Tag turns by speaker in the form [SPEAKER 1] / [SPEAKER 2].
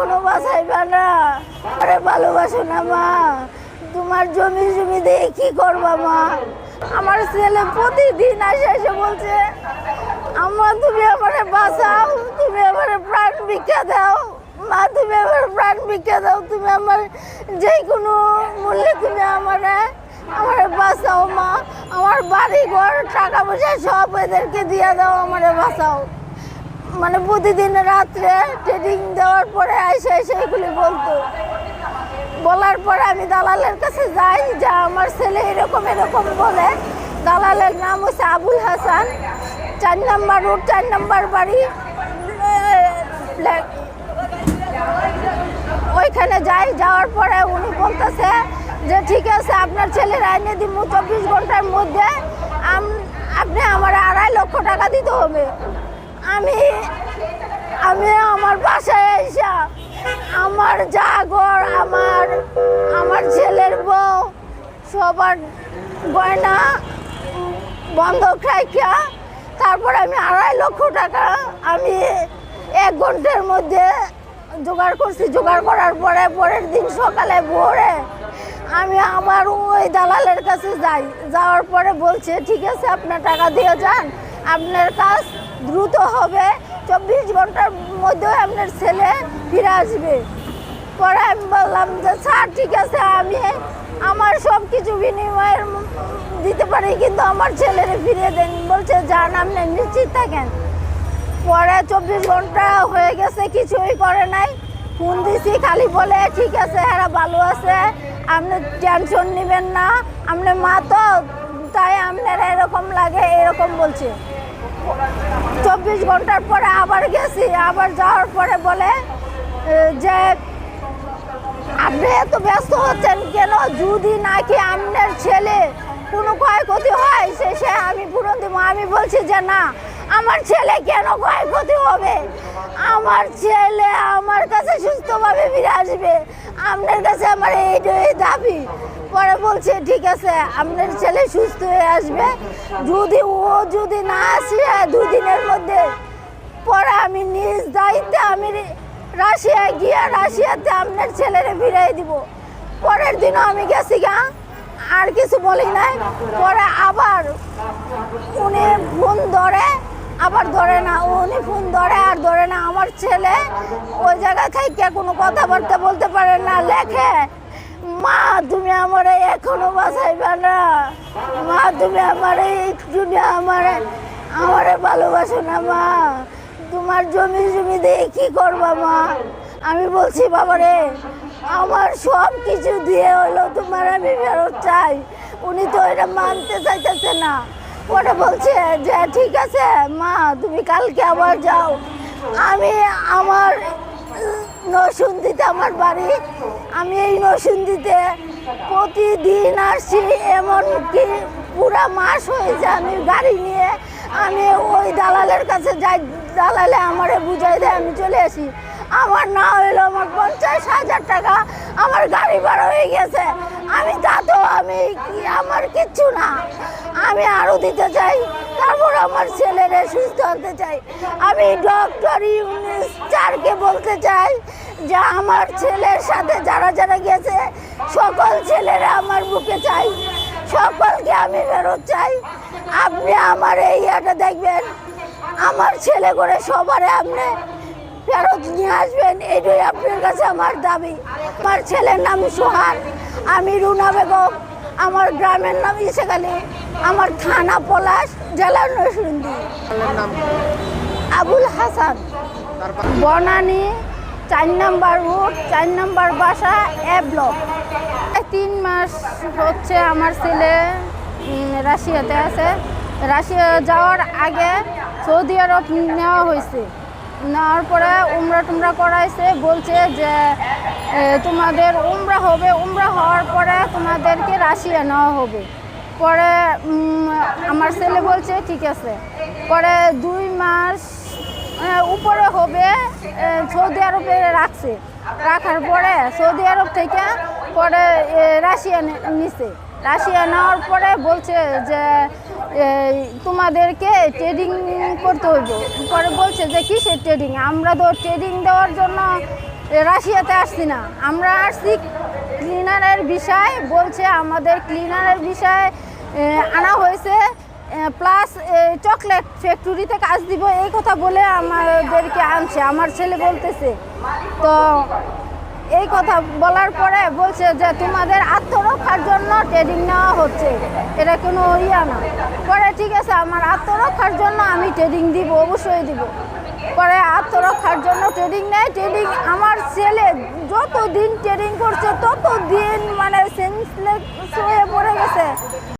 [SPEAKER 1] এখনও বাঁচাইবা না। আরে ভালোবাসো না, মা। তোমার জমি জমি দিয়ে কি করবা, মা? আমার ছেলে প্রতিদিন আসে এসে বলছে, আম্মা, তুমি আমারে বাঁচাও, তুমি আমারে প্রাণ ভিক্ষা দাও। মা, তুমি আমার প্রাণ ভিক্ষা দাও, তুমি আমার যে কোনো মূল্যে তুমি আমারে আমারে বাঁচাও, মা। আমার বাড়ি ঘর টাকা পয়সা সব এদেরকে দিয়ে দাও, আমারে বাঁচাও। মানে প্রতিদিন রাত্রে ট্রেনিং দেওয়ার পরে এসে এসে এগুলি বলতো। বলার পরে আমি দালালের কাছে যাই, যা আমার ছেলে এরকম এরকম বলে। দালালের নাম হচ্ছে আবুল হাসান। চার নাম্বার রোড, চার নাম্বার বাড়ি ওইখানে যাই। যাওয়ার পরে উনি বলতেছে যে, ঠিক আছে, আপনার ছেলের আইনে দিব চব্বিশ ঘণ্টার মধ্যে। আপনি আমার আড়াই লক্ষ টাকা দিতে হবে। আমি আমি আমার বাসায় এসে আমার যা ঘর আমার আমার ছেলের বউ সবার গয়না বন্ধক রাখিয়া তারপরে আমি আড়াই লক্ষ টাকা আমি এক ঘণ্টার মধ্যে জোগাড় করছি। জোগাড় করার পরে পরের দিন সকালে ভোরে আমি আমার ওই দালালের কাছে যাই। যাওয়ার পরে বলছে, ঠিক আছে, আপনার টাকা দিয়ে যান। আপনার কাজ দ্রুত হবে। চব্বিশ ঘণ্টার মধ্যে আপনার ছেলে ফিরে আসবে। পরে আমি বললাম যে, স্যার, ঠিক আছে, আমি আমার সব কিছু বিনিময়ের দিতে পারি, কিন্তু আমার ছেলেরে ফিরিয়ে দেন। বলছে, যান, আপনি নিশ্চিত থাকেন। পরে চব্বিশ ঘণ্টা হয়ে গেছে, কিছুই করে নাই। ফোন দিছি, খালি বলে, ঠিক আছে, এরা ভালো আছে, আপনি টেনশন নেবেন না, আপনি মা তো তাই আপনার এরকম লাগে, এরকম বলছে। চব্বিশ ঘণ্টার পরে আবার গেছি, আবার যাওয়ার পরে বলে যে, আপনি এত ব্যস্ত হচ্ছেন কেন? যদি নাকি আপনার ছেলে কোনো ক্ষয়ক্ষতি হয় সে আমি পুরো দিব। আমি বলছি যে না আমার ছেলে কেন ক্ষয়ক্ষতি হবে? আমার ছেলে আমার কাছে সুস্থভাবে ফিরে আসবে। আপনার কাছে আমার এইটাই দাবি। পরে বলছে, ঠিক আছে, আপনার ছেলে সুস্থ হয়ে আসবে। যদি ও যদি না আসে দুদিনের মধ্যে, পরে আমি নিজ দায়িত্বে আমি রাশিয়া গিয়ে রাশিয়াতে আপনার ছেলেরে ফিরাই দিব। পরের দিনও আমি গেছি গা। আর কিছু বলি নাই। পরে আবার উনি ফোন ধরে আবার ধরে না, উনি ফোন ধরে আর ধরে না, আমার ছেলে ওই জায়গা থেকে কোনো কথাবার্তা বলতে পারে না, লেখে, মা, তুমি আমার এখনও বাঁচাইবে না, মা, তুমি আমার একটু আমার, আমারে ভালোবাসো না, মা, তোমার জমি জমি দিয়ে কি করবা, মা? আমি বলছি, বাবারে, আমার সব কিছু দিয়ে হলো তোমার আমি ফেরত চাই। উনি তো এটা মানতে চাইতেছে না। ওটা বলছে যে, ঠিক আছে, মা, তুমি কালকে আবার যাও। আমি আমার নসুন্দিতে আমার বাড়ি, আমি এই নসুন্দিতে প্রতিদিন আসছি। এমনকি পুরা মাস হয়েছে আমি গাড়ি নিয়ে, আমি ওই দালালের কাছে যাই, দালালে আমারে বুঝাই দেয়, আমি চলে আসি। আমার না পঞ্চাশ হাজার টাকা আমার গাড়ি ভাড়া হয়ে গেছে। আমি তা তো আমি আমার কিচ্ছু না। আমি আরও দিতে চাই, তারপর আমার ছেলেরে সুস্থ হতে চাই। আমি ডক্টর ইউনিস চারকে বলতে চাই যে আমার ছেলের সাথে যারা যারা গেছে, সকল ছেলেরা আমার বুকে চাই। সকলকে আমি ফেরত চাই। আপনি আমার এই ইয়েটা দেখবেন। আমার ছেলে করে সবারে আপনি নিয়ে আসবেন এটাই আপনার কাছে আমার দাবি। আমার ছেলের নাম সোহান আমি রুনা বেগম। আমার গ্রামের নাম ইসেখালি আমার থানা পলাশ জেলা নরসিংদী। আবুল হাসান। বনানী চার নাম্বার রোড চার নাম্বার বাসা এ ব্লক। তিন মাস হচ্ছে আমার ছেলে রাশিয়াতে আছে। রাশিয়া যাওয়ার আগে সৌদি আরব নেওয়া হয়েছে। নেওয়ার পরে উমরা টুমরা করাইছে, বলছে যে তোমাদের উমরা হবে, উমরা হওয়ার পরে তোমাদেরকে রাশিয়া নেওয়া হবে। পরে আমার ছেলে বলছে, ঠিক আছে। পরে দুই মাস উপরে হবে সৌদি আরবে রাখছে। রাখার পরে সৌদি আরব থেকে পরে রাশিয়া নিছে। রাশিয়া নেওয়ার পরে বলছে যে তোমাদেরকে ট্রেডিং করতে হইব। পরে বলছে যে, কিসের ট্রেডিং আমরা তো ট্রেডিং দেওয়ার জন্য রাশিয়াতে আসছি না। আমরা আসছি ক্লিনারের বিষয়, বলছে আমাদের ক্লিনারের বিষয় আনা হয়েছে প্লাস চকলেট ফ্যাক্টরিতে কাজ দিব, এই কথা বলে আমাদেরকে আনছে। আমার ছেলে বলতেছে। তো এই কথা বলার পরে বলছে যে তোমাদের আত্মরক্ষার জন্য ট্রেনিং নেওয়া হচ্ছে। এটা কোনো ইয়া না। পরে ঠিক আছে, আমার আত্মরক্ষার জন্য আমি ট্রেনিং দিব, অবশ্যই দিব। পরে আত্মরক্ষার জন্য ট্রেনিং নেয়। ট্রেনিং আমার ছেলে যত দিন ট্রেনিং করছে তত দিন মানে সেন্সলেস হয়ে পড়ে গেছে।